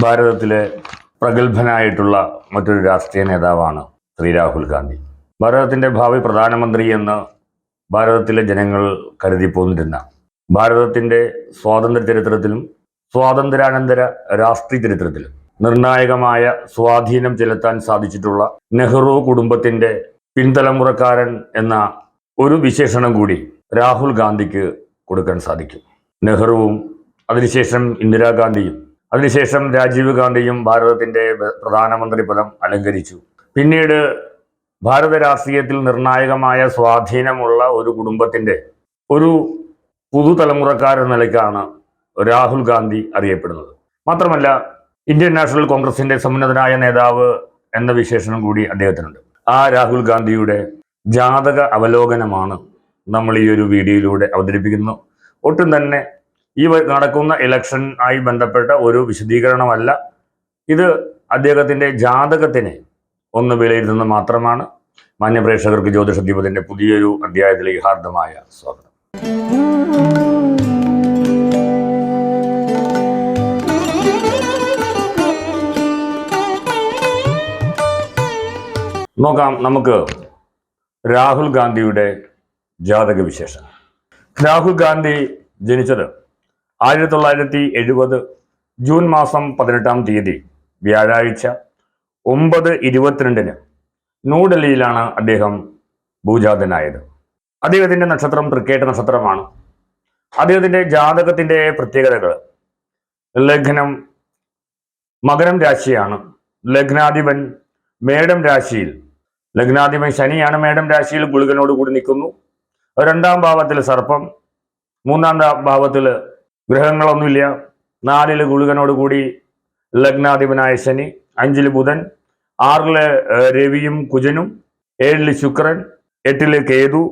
ഭാരതത്തിലെ പ്രഗത്ഭനായിട്ടുള്ള മറ്റൊരു രാഷ്ട്രീയ നേതാവാണ് ശ്രീ രാഹുൽ ഗാന്ധി. ഭാരതത്തിന്റെ ഭാവി പ്രധാനമന്ത്രി എന്ന് ഭാരതത്തിലെ ജനങ്ങൾ കരുതി പോന്നിരുന്ന ഭാരതത്തിന്റെ സ്വാതന്ത്ര്യ ചരിത്രത്തിലും സ്വാതന്ത്ര്യാനന്തര രാഷ്ട്രീയ ചരിത്രത്തിലും നിർണായകമായ സ്വാധീനം ചെലുത്താൻ സാധിച്ചിട്ടുള്ള നെഹ്റു കുടുംബത്തിന്റെ പിൻതലമുറക്കാരൻ എന്ന ഒരു വിശേഷണം കൂടി രാഹുൽ ഗാന്ധിക്ക് കൊടുക്കാൻ സാധിക്കും. നെഹ്റുവും അതിനുശേഷം ഇന്ദിരാഗാന്ധിയും അതിനുശേഷം രാജീവ് ഗാന്ധിയും ഭാരതത്തിന്റെ പ്രധാനമന്ത്രി പദം അലങ്കരിച്ചു. പിന്നീട് ഭാരത രാഷ്ട്രീയത്തിൽ നിർണായകമായ സ്വാധീനമുള്ള ഒരു കുടുംബത്തിന്റെ ഒരു പുതുതലമുറക്കാരെന്ന നിലയ്ക്കാണ് രാഹുൽ ഗാന്ധി അറിയപ്പെടുന്നത്. മാത്രമല്ല ഇന്ത്യൻ നാഷണൽ കോൺഗ്രസിന്റെ സമുന്നതനായ നേതാവ് എന്ന വിശേഷണം കൂടി അദ്ദേഹത്തിനുണ്ട്. ആ രാഹുൽ ഗാന്ധിയുടെ ജാതക അവലോകനമാണ് നമ്മൾ ഈ ഒരു വീഡിയോയിലൂടെ അവതരിപ്പിക്കുന്നു. ഒട്ടും തന്നെ ഈ നടക്കുന്ന ഇലക്ഷൻ ആയി ബന്ധപ്പെട്ട ഒരു വിശദീകരണമല്ല. ഇത് അദ്ദേഹത്തിന്റെ ജാതകത്തിനെ ഒന്ന് വിലയിരുത്തുന്നത് മാത്രമാണ്. മാന്യപ്രേക്ഷകർക്ക് ജ്യോതിഷ ദീപത്തിന്റെ പുതിയൊരു അധ്യായത്തിലേക്ക് ഹാർദമായ സ്വാഗതം. നോക്കാം നമുക്ക് രാഹുൽ ഗാന്ധിയുടെ ജാതക വിശേഷം രാഹുൽ ഗാന്ധി ജനിച്ചത് ആയിരത്തി തൊള്ളായിരത്തി എഴുപത് ജൂൺ മാസം പതിനെട്ടാം തീയതി വ്യാഴാഴ്ച ഒമ്പത് ഇരുപത്തിരണ്ടിന് ന്യൂഡൽഹിയിലാണ് അദ്ദേഹം ഭൂജാതനായത്. അദ്ദേഹത്തിന്റെ നക്ഷത്രം തൃക്കേട്ട നക്ഷത്രമാണ്. അദ്ദേഹത്തിന്റെ ജാതകത്തിന്റെ പ്രത്യേകതകൾ. ലഗ്നം മകരം രാശിയാണ്. ലഗ്നാധിപൻ മേടം രാശിയിൽ. ലഗ്നാധിപൻ ശനിയാണ് മേടം രാശിയിൽ ഗുളികനോട് കൂടി നിൽക്കുന്നു. രണ്ടാം ഭാവത്തിൽ സർപ്പം മൂന്നാം ഭാവത്തിൽ ഗ്രഹങ്ങളൊന്നുമില്ല. നാലിൽ ഗുളികനോട് കൂടി ലഗ്നാധിപനായ ശനി അഞ്ചിൽ ബുധൻ ആറിൽ രവിയും കുജനും ഏഴിൽ ശുക്രൻ എട്ടിൽ കേതു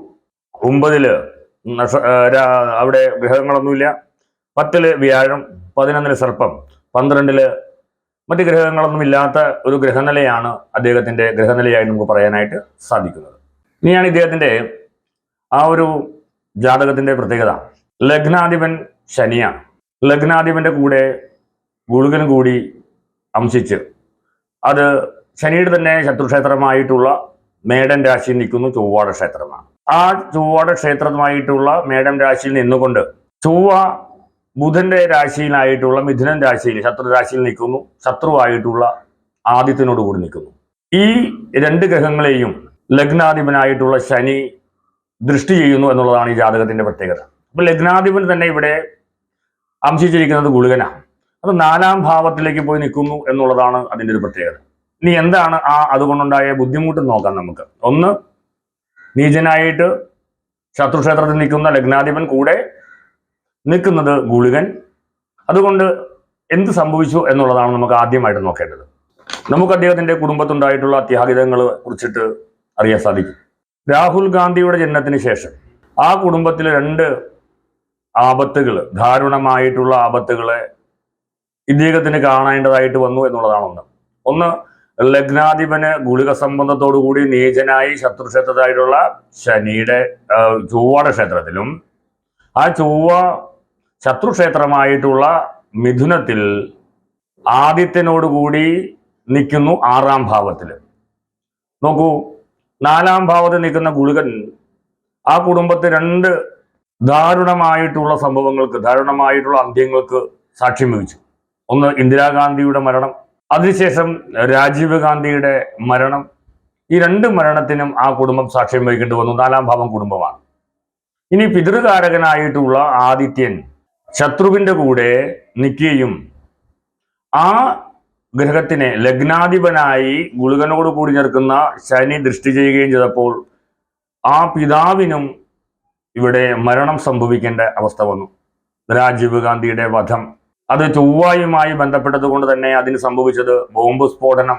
ഒമ്പതിൽ അവിടെ ഗ്രഹങ്ങളൊന്നുമില്ല. പത്തിൽ വ്യാഴം പതിനൊന്നിൽ സർപ്പം പന്ത്രണ്ടിൽ മറ്റ് ഗ്രഹങ്ങളൊന്നും ഇല്ലാത്ത ഒരു ഗ്രഹനിലയാണ് അദ്ദേഹത്തിന്റെ ഗ്രഹനിലയായി നമുക്ക് പറയാനായിട്ട് സാധിക്കുന്നത്. ഇനിയാണ് ഇദ്ദേഹത്തിന്റെ ആ ഒരു ജാതകത്തിന്റെ പ്രത്യേകത. ലഗ്നാധിപൻ ശനിയാണ്. ലഗ്നാധിപന്റെ കൂടെ ഗുളുകൻ കൂടി അംശിച്ച്. അത് ശനിയുടെ തന്നെ ശത്രുക്ഷേത്രമായിട്ടുള്ള മേടൻ രാശിയിൽ നിൽക്കുന്നു ചൊവ്വാട ക്ഷേത്രമാണ്. ആ ചൊവ്വാട ക്ഷേത്രമായിട്ടുള്ള മേടൻ രാശിയിൽ നിന്നുകൊണ്ട് ചൊവ്വ ബുധന്റെ രാശിയിലായിട്ടുള്ള മിഥുനൻ രാശിയിൽ ശത്രു രാശിയിൽ നിൽക്കുന്നു ശത്രുവായിട്ടുള്ള ആദിത്യനോട് കൂടി നിൽക്കുന്നു. ഈ രണ്ട് ഗ്രഹങ്ങളെയും ലഗ്നാധിപനായിട്ടുള്ള ശനി ദൃഷ്ടി ചെയ്യുന്നു എന്നുള്ളതാണ് ഈ ജാതകത്തിന്റെ പ്രത്യേകത. അപ്പൊ ലഗ്നാധിപൻ തന്നെ ഇവിടെ അംശിച്ചിരിക്കുന്നത് ഗുളികനാണ് അത് നാലാം ഭാവത്തിലേക്ക് പോയി നിൽക്കുന്നു എന്നുള്ളതാണ് അതിന്റെ ഒരു പ്രത്യേകത. ഇനി എന്താണ് ആ അതുകൊണ്ടുണ്ടായ ബുദ്ധിമുട്ട് നോക്കാം നമുക്ക്. ഒന്ന് നീചനായിട്ട് ശത്രുക്ഷേത്രത്തിൽ നിൽക്കുന്ന ലഗ്നാധിപൻ കൂടെ നിൽക്കുന്നത് ഗുളികൻ. അതുകൊണ്ട് എന്ത് സംഭവിച്ചു എന്നുള്ളതാണ് നമുക്ക് ആദ്യമായിട്ട് നോക്കേണ്ടത്. നമുക്ക് അദ്ദേഹത്തിന്റെ കുടുംബത്തുണ്ടായിട്ടുള്ള അത്യാഹിതങ്ങളെ കുറിച്ചിട്ട് അറിയാൻ സാധിക്കും. രാഹുൽ ഗാന്ധിയുടെ ജനനത്തിന് ശേഷം ആ കുടുംബത്തിലെ രണ്ട് ആപത്തുകൾ ദാരുണമായിട്ടുള്ള ആപത്തുകളെ ഇദ്ദേഹത്തിന് കാണേണ്ടതായിട്ട് വന്നു എന്നുള്ളതാണ് ഒന്ന്. ലഗ്നാധിപന് ഗുളിക സംബന്ധത്തോടു കൂടി നീചനായി ശത്രുക്ഷേത്രത്തായിട്ടുള്ള ശനിയുടെ ചൊവ്വാട ക്ഷേത്രത്തിലും ആ ചൊവ്വ ശത്രുക്ഷേത്രമായിട്ടുള്ള മിഥുനത്തിൽ ആദിത്യനോട് കൂടി നിൽക്കുന്നു ആറാം ഭാവത്തിൽ നോക്കൂ നാലാം ഭാവത്തിൽ നിൽക്കുന്ന ഗുളികൻ ആ കുടുംബത്തെ രണ്ട് ദാരുണമായിട്ടുള്ള സംഭവങ്ങൾക്ക് ദാരുണമായിട്ടുള്ള അന്ത്യങ്ങൾക്ക് സാക്ഷ്യം വഹിച്ചു. ഒന്ന് ഇന്ദിരാഗാന്ധിയുടെ മരണം അതിനുശേഷം രാജീവ് ഗാന്ധിയുടെ മരണം. ഈ രണ്ട് മരണത്തിനും ആ കുടുംബം സാക്ഷ്യം വഹിക്കേണ്ടി വന്നു. നാലാം ഭാവം കുടുംബമാണ്. ഇനി പിതൃകാരകനായിട്ടുള്ള ആദിത്യൻ ശത്രുവിന്റെ കൂടെ നിൽക്കുകയും ആ ഗ്രഹത്തിനെ ലഗ്നാധിപനായി ഗുളികനോട് കൂടി നിൽക്കുന്ന ശനി ദൃഷ്ടി ചെയ്യുകയും ചെയ്തപ്പോൾ ആ പിതാവിനും ഇവിടെ മരണം സംഭവിക്കേണ്ട അവസ്ഥ വന്നു. രാജീവ് ഗാന്ധിയുടെ വധം. അത് ചൊവ്വായുമായി ബന്ധപ്പെട്ടത് കൊണ്ട് തന്നെ അതിന് സംഭവിച്ചത് ബോംബ് സ്ഫോടനം.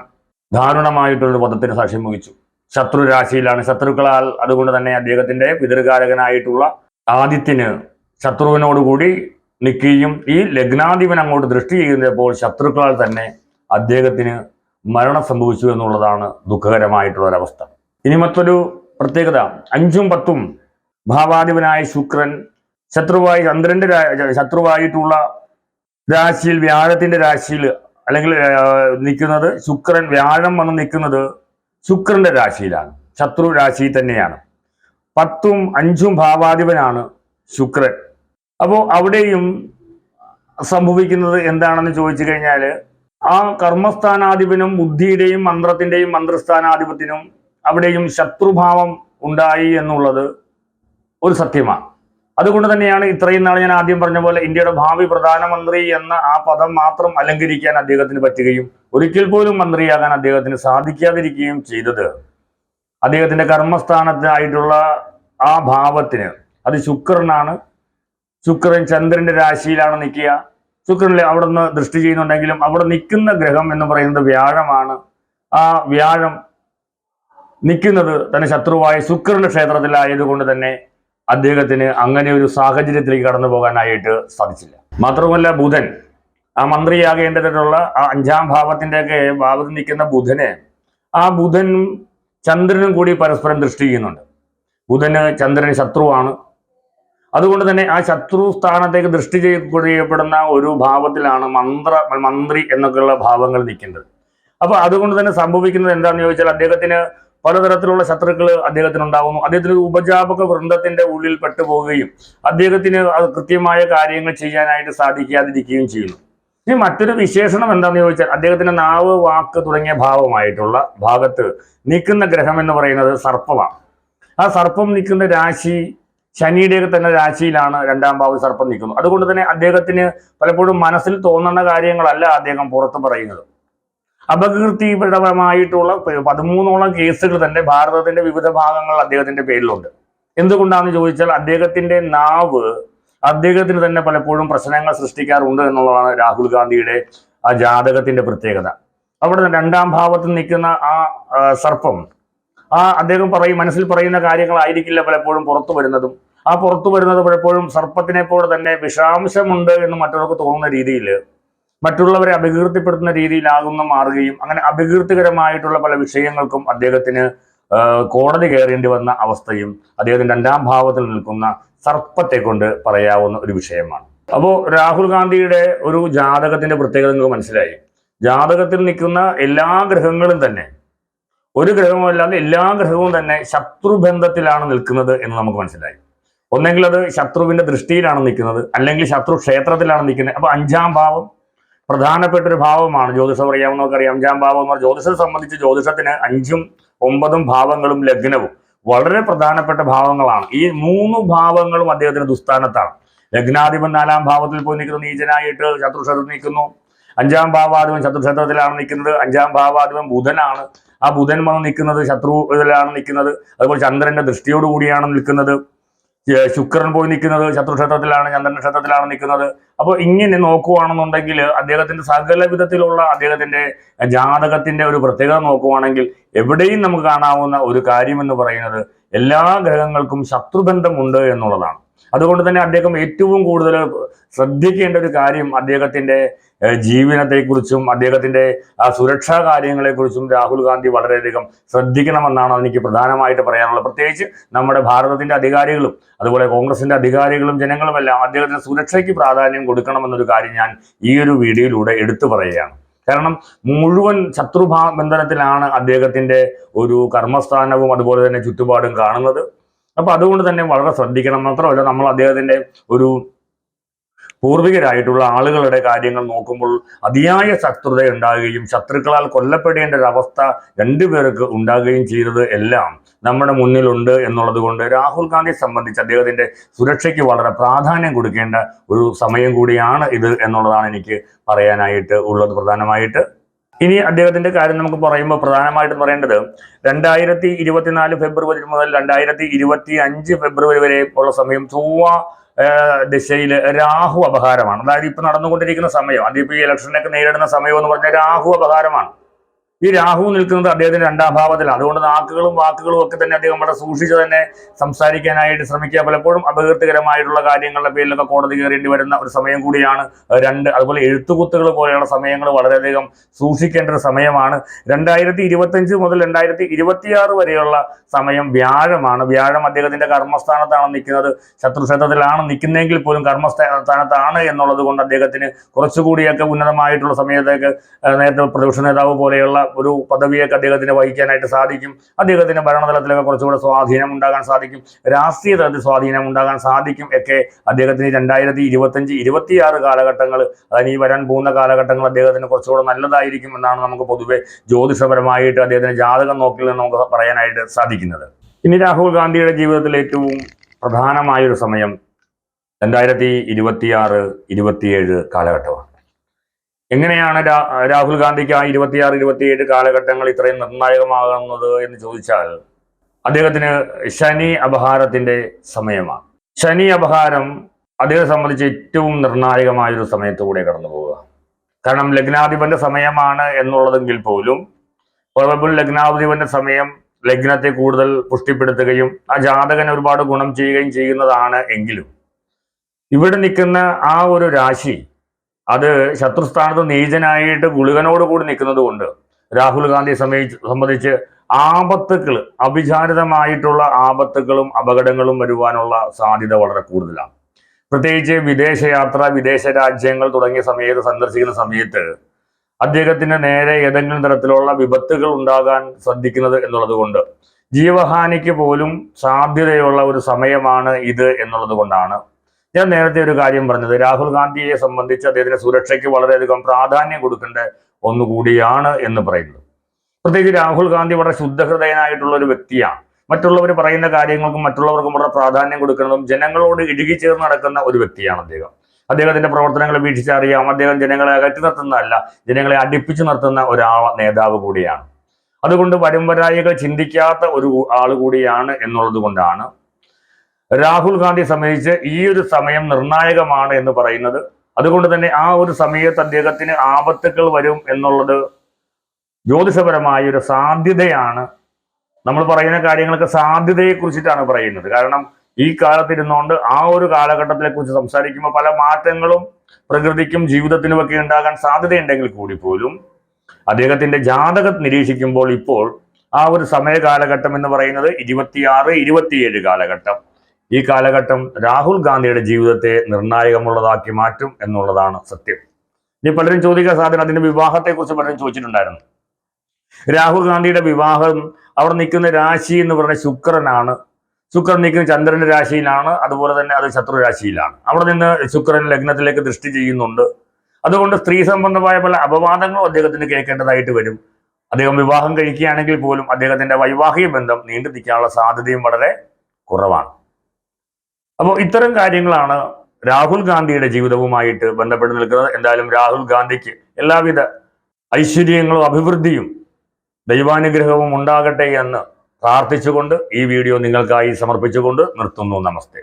ദാരുണമായിട്ടുള്ള വധത്തിന് സാക്ഷ്യം വഹിച്ചു. ശത്രു രാശിയിലാണ് ശത്രുക്കളാൽ അതുകൊണ്ട് തന്നെ അദ്ദേഹത്തിന്റെ പിതൃകാരകനായിട്ടുള്ള ആദിത്യന് ശത്രുവിനോടുകൂടി നിൽക്കുകയും ഈ ലഗ്നാധിപൻ അങ്ങോട്ട് ദൃഷ്ടി ചെയ്യുന്നപ്പോൾ ശത്രുക്കളാൽ തന്നെ അദ്ദേഹത്തിന് മരണം സംഭവിച്ചു എന്നുള്ളതാണ് ദുഃഖകരമായിട്ടുള്ള ഒരവസ്ഥ ഇനി മറ്റൊരു പ്രത്യേകത. അഞ്ചും പത്തും ഭാവാധിപനായ ശുക്രൻ ശത്രുവായി ചന്ദ്രന്റെ ശത്രുവായിട്ടുള്ള രാശിയിൽ വ്യാഴത്തിന്റെ രാശിയിൽ അല്ലെങ്കിൽ നിൽക്കുന്നത് ശുക്രൻ വ്യാഴം വന്ന് നിൽക്കുന്നത് ശുക്രന്റെ രാശിയിലാണ്. ശത്രു രാശി തന്നെയാണ്. പത്തും അഞ്ചും ഭാവാധിപനാണ് ശുക്രൻ. അപ്പോൾ അവിടെയും സംഭവിക്കുന്നത് എന്താണെന്ന് ചോദിച്ചു കഴിഞ്ഞാൽ ആ കർമ്മസ്ഥാനാധിപനും ബുദ്ധിയുടെയും മന്ത്രത്തിന്റെയും മന്ത്രസ്ഥാനാധിപത്തിനും അവിടെയും ശത്രുഭാവം ഉണ്ടായി എന്നുള്ളത് ഒരു സത്യമാണ്. അതുകൊണ്ട് തന്നെയാണ് ഇത്രയും നാൾ ഞാൻ ആദ്യം പറഞ്ഞ പോലെ ഇന്ത്യയുടെ ഭാവി പ്രധാനമന്ത്രി എന്ന ആ പദം മാത്രം അലങ്കരിക്കാൻ അദ്ദേഹത്തിന് പറ്റുകയും ഒരിക്കൽ പോലും മന്ത്രിയാകാൻ അദ്ദേഹത്തിന് സാധിക്കാതിരിക്കുകയും ചെയ്തത്. അദ്ദേഹത്തിന്റെ കർമ്മസ്ഥാനത്തായിട്ടുള്ള ആ ഭാവത്തിന്. അത് ശുക്രനാണ്. ശുക്രൻ ചന്ദ്രന്റെ രാശിയിലാണ് നിൽക്കുക. ശുക്രനിൽ അവിടെ നിന്ന് ദൃഷ്ടി ചെയ്യുന്നുണ്ടെങ്കിലും അവിടെ നിൽക്കുന്ന ഗ്രഹം എന്ന് പറയുന്നത് വ്യാഴമാണ്. ആ വ്യാഴം നിൽക്കുന്നത് തന്നെ ശത്രുവായ ശുക്രന്റെ ക്ഷേത്രത്തിലായതുകൊണ്ട് തന്നെ അദ്ദേഹത്തിന് അങ്ങനെ ഒരു സാഹചര്യത്തിലേക്ക് കടന്നു പോകാനായിട്ട് സാധിച്ചില്ല. മാത്രമല്ല ബുധൻ ആ മന്ത്രിയാകേണ്ടതായിട്ടുള്ള ആ അഞ്ചാം ഭാവത്തിന്റെയൊക്കെ ഭാവത്തിൽ നിൽക്കുന്ന ബുധനെ ആ ബുധനും ചന്ദ്രനും കൂടി പരസ്പരം ദൃഷ്ടിക്കുന്നുണ്ട് ബുധന് ചന്ദ്രന് ശത്രുവാണ്. അതുകൊണ്ട് തന്നെ ആ ശത്രു സ്ഥാനത്തേക്ക് ദൃഷ്ടി ചെയ്യപ്പെടുന്ന ഒരു ഭാവത്തിലാണ് മന്ത്ര മന്ത്രി എന്നൊക്കെയുള്ള ഭാവങ്ങൾ നിൽക്കുന്നത്. അപ്പോൾ അതുകൊണ്ട് തന്നെ സംഭവിക്കുന്നത് എന്താണെന്ന് ചോദിച്ചാൽ അദ്ദേഹത്തിന് പലതരത്തിലുള്ള ശത്രുക്കൾ അദ്ദേഹത്തിന് ഉണ്ടാകുന്നു അദ്ദേഹത്തിന് ഉപജാപക വൃന്ദത്തിന്റെ ഉള്ളിൽ പെട്ടുപോവുകയും അദ്ദേഹത്തിന് അത് കൃത്യമായ കാര്യങ്ങൾ ചെയ്യാനായിട്ട് സാധിക്കാതിരിക്കുകയും ചെയ്യുന്നു. ഇനി മറ്റൊരു വിശേഷണം എന്താണെന്ന് ചോദിച്ചാൽ അദ്ദേഹത്തിന്റെ നാവ് വാക്ക് തുടങ്ങിയ ഭാവമായിട്ടുള്ള ഭാഗത്ത് നിൽക്കുന്ന ഗ്രഹം എന്ന് പറയുന്നത് സർപ്പമാണ്. ആ സർപ്പം നിൽക്കുന്ന രാശി ശനിയുടെയൊക്കെ തന്നെ രാശിയിലാണ് രണ്ടാം ഭാവം സർപ്പം നിൽക്കുന്നത്. അതുകൊണ്ട് തന്നെ അദ്ദേഹത്തിന് പലപ്പോഴും മനസ്സിൽ തോന്നുന്ന കാര്യങ്ങളല്ല അദ്ദേഹം പുറത്ത് പറയുന്നത്. അപകീർത്തിപരമായിട്ടുള്ള പതിമൂന്നോളം കേസുകൾ തന്നെ ഭാരതത്തിന്റെ വിവിധ ഭാഗങ്ങൾ അദ്ദേഹത്തിന്റെ പേരിലുണ്ട്. എന്തുകൊണ്ടാണെന്ന് ചോദിച്ചാൽ അദ്ദേഹത്തിന്റെ നാവ് അദ്ദേഹത്തിന് തന്നെ പലപ്പോഴും പ്രശ്നങ്ങൾ സൃഷ്ടിക്കാറുണ്ട് എന്നുള്ളതാണ് രാഹുൽ ഗാന്ധിയുടെ ആ ജാതകത്തിന്റെ പ്രത്യേകത. അവിടെ രണ്ടാം ഭാവത്തിൽ നിൽക്കുന്ന ആ സർപ്പം ആ അദ്ദേഹം പറയും മനസ്സിൽ പറയുന്ന കാര്യങ്ങളായിരിക്കില്ല പലപ്പോഴും പുറത്തു വരുന്നതും. ആ പുറത്തു വരുന്നത് പലപ്പോഴും സർപ്പത്തിനെ പോലെ തന്നെ വിഷാംശമുണ്ട് എന്ന് മറ്റവർക്ക് തോന്നുന്ന രീതിയിൽ മറ്റുള്ളവരെ അപകീർത്തിപ്പെടുത്തുന്ന രീതിയിലാകുന്ന മാറുകയും അങ്ങനെ അപകീർത്തികരമായിട്ടുള്ള പല വിഷയങ്ങൾക്കും അദ്ദേഹത്തിന് കോടതി കയറേണ്ടി വന്ന അവസ്ഥയും അദ്ദേഹത്തിന് രണ്ടാം ഭാവത്തിൽ നിൽക്കുന്ന സർപ്പത്തെ കൊണ്ട് പറയാവുന്ന ഒരു വിഷയമാണ്. അപ്പോൾ രാഹുൽ ഗാന്ധിയുടെ ഒരു ജാതകത്തിന്റെ പ്രത്യേകത നിങ്ങൾക്ക് മനസ്സിലായി. ജാതകത്തിൽ നിൽക്കുന്ന എല്ലാ ഗ്രഹങ്ങളും തന്നെ ഒരു ഗ്രഹമല്ലാതെ എല്ലാ ഗ്രഹവും തന്നെ ശത്രുബന്ധത്തിലാണ് നിൽക്കുന്നത് എന്ന് നമുക്ക് മനസ്സിലായി. ഒന്നെങ്കിൽ അത് ശത്രുവിന്റെ ദൃഷ്ടിയിലാണ് നിൽക്കുന്നത് അല്ലെങ്കിൽ ശത്രു ക്ഷേത്രത്തിലാണ് നിൽക്കുന്നത്. അപ്പൊ അഞ്ചാം ഭാവം പ്രധാനപ്പെട്ട ഒരു ഭാവമാണ് ജ്യോതിഷം അറിയാം അഞ്ചാം ഭാവം എന്ന് പറഞ്ഞാൽ ജ്യോതിഷത്തെ സംബന്ധിച്ച് ജ്യോതിഷത്തിന് അഞ്ചും ഒമ്പതും ഭാവങ്ങളും ലഗ്നവും വളരെ പ്രധാനപ്പെട്ട ഭാവങ്ങളാണ്. ഈ മൂന്ന് ഭാവങ്ങളും അദ്ദേഹത്തിന്റെ ദുസ്ഥാനത്താണ്. ലഗ്നാധിപൻ നാലാം ഭാവത്തിൽ പോയി നിൽക്കുന്നു നീചനായിട്ട് ശത്രുക്ഷേത്രത്തിൽ നിൽക്കുന്നു. അഞ്ചാം ഭാവാധിപൻ ശത്രുക്ഷേത്രത്തിലാണ് നിൽക്കുന്നത്. അഞ്ചാം ഭാവാധിപൻ ബുധനാണ്. ആ ബുധൻ വന്ന് നിൽക്കുന്നത് ശത്രു ഇതിലാണ് നിൽക്കുന്നത്. അതുപോലെ ചന്ദ്രന്റെ ദൃഷ്ടിയോടുകൂടിയാണ് നിൽക്കുന്നത്. ശുക്രൻ പോയി നിൽക്കുന്നത് ശത്രുക്ഷേത്രത്തിലാണ് ചന്ദ്രൻ ക്ഷേത്രത്തിലാണ് നിൽക്കുന്നത്. അപ്പോൾ ഇങ്ങനെ നോക്കുവാണെന്നുണ്ടെങ്കിൽ അദ്ദേഹത്തിന്റെ സകല വിധത്തിലുള്ള അദ്ദേഹത്തിന്റെ ജാതകത്തിന്റെ ഒരു പ്രത്യേകത നോക്കുവാണെങ്കിൽ എവിടെയും നമുക്ക് കാണാവുന്ന ഒരു കാര്യം എന്ന് പറയുന്നത് എല്ലാ ഗ്രഹങ്ങൾക്കും ശത്രുബന്ധമുണ്ട് എന്നുള്ളതാണ്. അതുകൊണ്ട് തന്നെ അദ്ദേഹം ഏറ്റവും കൂടുതൽ ശ്രദ്ധിക്കേണ്ട ഒരു കാര്യം അദ്ദേഹത്തിന്റെ ജീവനത്തെക്കുറിച്ചും അദ്ദേഹത്തിന്റെ സുരക്ഷാ കാര്യങ്ങളെക്കുറിച്ചും രാഹുൽ ഗാന്ധി വളരെയധികം ശ്രദ്ധിക്കണമെന്നാണ് എനിക്ക് പ്രധാനമായിട്ട് പറയാനുള്ളത്. പ്രത്യേകിച്ച് നമ്മുടെ ഭാരതത്തിന്റെ അധികാരികളും അതുപോലെ കോൺഗ്രസിന്റെ അധികാരികളും ജനങ്ങളുമെല്ലാം അദ്ദേഹത്തിന് സുരക്ഷയ്ക്ക് പ്രാധാന്യം കൊടുക്കണമെന്നൊരു കാര്യം ഞാൻ ഈ ഒരു വീഡിയോയിലൂടെ എടുത്തു പറയുകയാണ്. കാരണം മുഴുവൻ ശത്രുഭാ ബന്ധനത്തിലാണ് അദ്ദേഹത്തിന്റെ ഒരു കർമ്മസ്ഥാനവും അതുപോലെ തന്നെ ചുറ്റുപാടും കാണുന്നത്. അപ്പൊ അതുകൊണ്ട് തന്നെ വളരെ ശ്രദ്ധിക്കണം. മാത്രമല്ല നമ്മൾ അദ്ദേഹത്തിന്റെ ഒരു പൂർവികരായിട്ടുള്ള ആളുകളുടെ കാര്യങ്ങൾ നോക്കുമ്പോൾ അതിയായ ശത്രുത ഉണ്ടാകുകയും ശത്രുക്കളാൽ കൊല്ലപ്പെടേണ്ട ഒരു അവസ്ഥ രണ്ടുപേർക്ക് ഉണ്ടാകുകയും ചെയ്തത് എല്ലാം നമ്മുടെ മുന്നിലുണ്ട് എന്നുള്ളത് കൊണ്ട് രാഹുൽ ഗാന്ധിയെ സംബന്ധിച്ച് അദ്ദേഹത്തിന്റെ സുരക്ഷയ്ക്ക് വളരെ പ്രാധാന്യം കൊടുക്കേണ്ട ഒരു സമയം കൂടിയാണ് ഇത് എന്നുള്ളതാണ് എനിക്ക് പറയാനായിട്ട് ഉള്ളത്. പ്രധാനമായിട്ട് ഇനി അദ്ദേഹത്തിന്റെ കാര്യം നമുക്ക് പറയുമ്പോൾ പ്രധാനമായിട്ടും പറയേണ്ടത് രണ്ടായിരത്തി ഇരുപത്തിനാല് ഫെബ്രുവരി മുതൽ രണ്ടായിരത്തി ഇരുപത്തി അഞ്ച് ഫെബ്രുവരി വരെ ഉള്ള സമയം ചൊവ്വ ദിശയിൽ രാഹു അപഹാരമാണ്. അതായത് ഇപ്പൊ നടന്നുകൊണ്ടിരിക്കുന്ന സമയം അതിപ്പോ ഈ ഇലക്ഷനൊക്കെ നേരിടുന്ന സമയം എന്ന് പറഞ്ഞാൽ രാഹു അപഹാരമാണ്. ഈ രാഹു നിൽക്കുന്നത് അദ്ദേഹത്തിന്റെ രണ്ടാം ഭാവത്തിലാണ് അതുകൊണ്ട് നാക്കുകളും വാക്കുകളും ഒക്കെ തന്നെ അദ്ദേഹം വളരെ സൂക്ഷിച്ച് തന്നെ സംസാരിക്കാനായിട്ട് ശ്രമിക്കുക. പലപ്പോഴും അപകീർത്തികരമായിട്ടുള്ള കാര്യങ്ങളുടെ പേരിലൊക്കെ കോടതി കയറേണ്ടി വരുന്ന ഒരു സമയം കൂടിയാണ് രണ്ട്. അതുപോലെ എഴുത്തുകുത്തുകൾ പോലെയുള്ള സമയങ്ങൾ വളരെയധികം സൂക്ഷിക്കേണ്ട ഒരു സമയമാണ്. രണ്ടായിരത്തി ഇരുപത്തഞ്ച് മുതൽ രണ്ടായിരത്തി ഇരുപത്തിയാറ് വരെയുള്ള സമയം വ്യാഴമാണ്. വ്യാഴം അദ്ദേഹത്തിന്റെ കർമ്മസ്ഥാനത്താണ് നിൽക്കുന്നത്. ശത്രുക്ഷേത്രത്തിലാണ് നിൽക്കുന്നതെങ്കിൽ പോലും കർമ്മസ്ഥാനത്താണ് എന്നുള്ളത് കൊണ്ട് അദ്ദേഹത്തിന് കുറച്ചുകൂടിയൊക്കെ ഉന്നതമായിട്ടുള്ള സമയത്തേക്ക് നേരത്തെ പ്രതിപക്ഷ നേതാവ് പോലെയുള്ള ഒരു പദവിയൊക്കെ അദ്ദേഹത്തിന് വഹിക്കാനായിട്ട് സാധിക്കും. അദ്ദേഹത്തിന് ഭരണതലത്തിലൊക്കെ കുറച്ചുകൂടെ സ്വാധീനം ഉണ്ടാകാൻ സാധിക്കും. രാഷ്ട്രീയ തലത്തിൽ സ്വാധീനം ഉണ്ടാകാൻ സാധിക്കും ഒക്കെ അദ്ദേഹത്തിന് രണ്ടായിരത്തി ഇരുപത്തഞ്ച് ഇരുപത്തിയാറ് കാലഘട്ടങ്ങൾ അതായത് ഈ വരാൻ പോകുന്ന കാലഘട്ടങ്ങൾ അദ്ദേഹത്തിന് കുറച്ചുകൂടെ നല്ലതായിരിക്കും എന്നാണ് നമുക്ക് പൊതുവെ ജ്യോതിഷപരമായിട്ട് അദ്ദേഹത്തിന് ജാതകം നോക്കിൽ നിന്ന് നമുക്ക് പറയാനായിട്ട് സാധിക്കുന്നത്. ഇനി രാഹുൽ ഗാന്ധിയുടെ ജീവിതത്തിൽ ഏറ്റവും പ്രധാനമായൊരു സമയം രണ്ടായിരത്തി ഇരുപത്തിയാറ് ഇരുപത്തിയേഴ് കാലഘട്ടമാണ്. എങ്ങനെയാണ് രാഹുൽ ഗാന്ധിക്ക് ആ ഇരുപത്തിയാറ് ഇരുപത്തിയേഴ് കാലഘട്ടങ്ങൾ ഇത്രയും നിർണായകമാകുന്നത് എന്ന് ചോദിച്ചാൽ അദ്ദേഹത്തിന് ശനി അപഹാരത്തിന്റെ സമയമാണ്. ശനി അപഹാരം അദ്ദേഹത്തെ സംബന്ധിച്ച് ഏറ്റവും നിർണായകമായൊരു സമയത്തുകൂടെ കടന്നു പോവുക. കാരണം ലഗ്നാധിപന്റെ സമയമാണ് എന്നുള്ളതെങ്കിൽ പോലും പ്രോബബിൾ ലഗ്നാധിപന്റെ സമയം ലഗ്നത്തെ കൂടുതൽ പുഷ്ടിപ്പെടുത്തുകയും ആ ജാതകന് ഒരുപാട് ഗുണം ചെയ്യുകയും ചെയ്യുന്നതാണ് എങ്കിലും ഇവിടെ നിൽക്കുന്ന ആ ഒരു രാശി അത് ശത്രുസ്ഥാനത്ത് നീചനായിട്ട് ഗുളികനോട് കൂടി നിൽക്കുന്നത് കൊണ്ട് രാഹുൽ ഗാന്ധിയെ സംബന്ധിച്ച് സംബന്ധിച്ച് ആപത്തുക്കൾ അഭിചാരിതമായിട്ടുള്ള ആപത്തുക്കളും അപകടങ്ങളും വരുവാനുള്ള സാധ്യത വളരെ കൂടുതലാണ്. പ്രത്യേകിച്ച് വിദേശയാത്ര വിദേശ രാജ്യങ്ങൾ തുടങ്ങിയ സമയത്ത് സന്ദർശിക്കുന്ന സമയത്ത് അദ്ദേഹത്തിന് നേരെ ഏതെങ്കിലും തരത്തിലുള്ള വിപത്തുകൾ ഉണ്ടാകാൻ ശ്രദ്ധിക്കുന്നത് എന്നുള്ളത് കൊണ്ട് ജീവഹാനിക്ക് പോലും സാധ്യതയുള്ള ഒരു സമയമാണ് ഇത് എന്നുള്ളത് കൊണ്ടാണ് ഞാൻ നേരത്തെ ഒരു കാര്യം പറഞ്ഞത്. രാഹുൽ ഗാന്ധിയെ സംബന്ധിച്ച് അദ്ദേഹത്തിന്റെ സുരക്ഷയ്ക്ക് വളരെയധികം പ്രാധാന്യം കൊടുക്കേണ്ട ഒന്നുകൂടിയാണ് എന്ന് പറയുന്നത്. പ്രത്യേകിച്ച് രാഹുൽ ഗാന്ധി വളരെ ശുദ്ധഹൃദയനായിട്ടുള്ള ഒരു വ്യക്തിയാണ്. മറ്റുള്ളവർ പറയുന്ന കാര്യങ്ങൾക്കും മറ്റുള്ളവർക്കും വളരെ പ്രാധാന്യം കൊടുക്കുന്നതും ജനങ്ങളോട് ഇഴുകിച്ചേർന്ന് നടക്കുന്ന ഒരു വ്യക്തിയാണ് അദ്ദേഹം. അദ്ദേഹത്തിന്റെ പ്രവർത്തനങ്ങൾ വീക്ഷിച്ചറിയാം അദ്ദേഹം ജനങ്ങളെ അകറ്റി നിർത്തുന്നതല്ല ജനങ്ങളെ അടുപ്പിച്ചു നിർത്തുന്ന ഒരാൾ നേതാവ് കൂടിയാണ്. അതുകൊണ്ട് വരുംവരായികൾ ചിന്തിക്കാത്ത ഒരു ആൾ കൂടിയാണ് എന്നുള്ളത് കൊണ്ടാണ് രാഹുൽ ഗാന്ധി സംബന്ധിച്ച് ഈ ഒരു സമയം നിർണായകമാണ് എന്ന് പറയുന്നത്. അതുകൊണ്ട് തന്നെ ആ ഒരു സമയത്ത് അദ്ദേഹത്തിന് ആപത്തുകൾ വരും എന്നുള്ളത് ജ്യോതിഷപരമായ ഒരു സാധ്യതയാണ്. നമ്മൾ പറയുന്ന കാര്യങ്ങൾക്ക് സാധ്യതയെ കുറിച്ചിട്ടാണ് പറയുന്നത്. കാരണം ഈ കാലത്തിരുന്നുകൊണ്ട് ആ ഒരു കാലഘട്ടത്തിലെ കുറിച്ച് സംസാരിക്കുമ്പോൾ പല മാറ്റങ്ങളും പ്രകൃതിക്കും ജീവിതത്തിനും ഒക്കെ ഉണ്ടാകാൻ സാധ്യതയുണ്ടെങ്കിൽ കൂടി പോലും അദ്ദേഹത്തിന്റെ ജാതക നിരീക്ഷിക്കുമ്പോൾ ഇപ്പോൾ ആ ഒരു സമയ കാലഘട്ടം എന്ന് പറയുന്നത് ഇരുപത്തിയാറ് ഇരുപത്തിയേഴ് കാലഘട്ടം. ഈ കാലഘട്ടം രാഹുൽ ഗാന്ധിയുടെ ജീവിതത്തെ നിർണായകമുള്ളതാക്കി മാറ്റും എന്നുള്ളതാണ് സത്യം. ഇനി പലരും ചോദിക്കാൻ സാധ്യത അതിന്റെ വിവാഹത്തെക്കുറിച്ച് പലരും ചോദിച്ചിട്ടുണ്ടായിരുന്നു. രാഹുൽ ഗാന്ധിയുടെ വിവാഹം അവിടെ നിൽക്കുന്ന രാശി എന്ന് പറഞ്ഞ ശുക്രനാണ്. ശുക്രൻ നിൽക്കുന്ന ചന്ദ്രന്റെ രാശിയിലാണ് അതുപോലെ തന്നെ അത് ശത്രു രാശിയിലാണ്. അവിടെ നിന്ന് ശുക്രൻ ലഗ്നത്തിലേക്ക് ദൃഷ്ടി ചെയ്യുന്നുണ്ട്. അതുകൊണ്ട് സ്ത്രീ സംബന്ധമായ പല അപവാദങ്ങളും അദ്ദേഹത്തിന് കേൾക്കേണ്ടതായിട്ട് വരും. അദ്ദേഹം വിവാഹം കഴിക്കുകയാണെങ്കിൽ പോലും അദ്ദേഹത്തിന്റെ വൈവാഹിക ബന്ധം നീണ്ടു നിൽക്കാനുള്ള സാധ്യതയും വളരെ കുറവാണ്. അപ്പോൾ ഇത്തരം കാര്യങ്ങളാണ് രാഹുൽ ഗാന്ധിയുടെ ജീവിതവുമായിട്ട് ബന്ധപ്പെട്ട് നിൽക്കുന്നത്. എന്തായാലും രാഹുൽ ഗാന്ധിക്ക് എല്ലാവിധ ഐശ്വര്യങ്ങളും അഭിവൃദ്ധിയും ദൈവാനുഗ്രഹവും ഉണ്ടാകട്ടെ എന്ന് പ്രാർത്ഥിച്ചുകൊണ്ട് ഈ വീഡിയോ നിങ്ങൾക്കായി സമർപ്പിച്ചുകൊണ്ട് നിർത്തുന്നു. നമസ്തേ.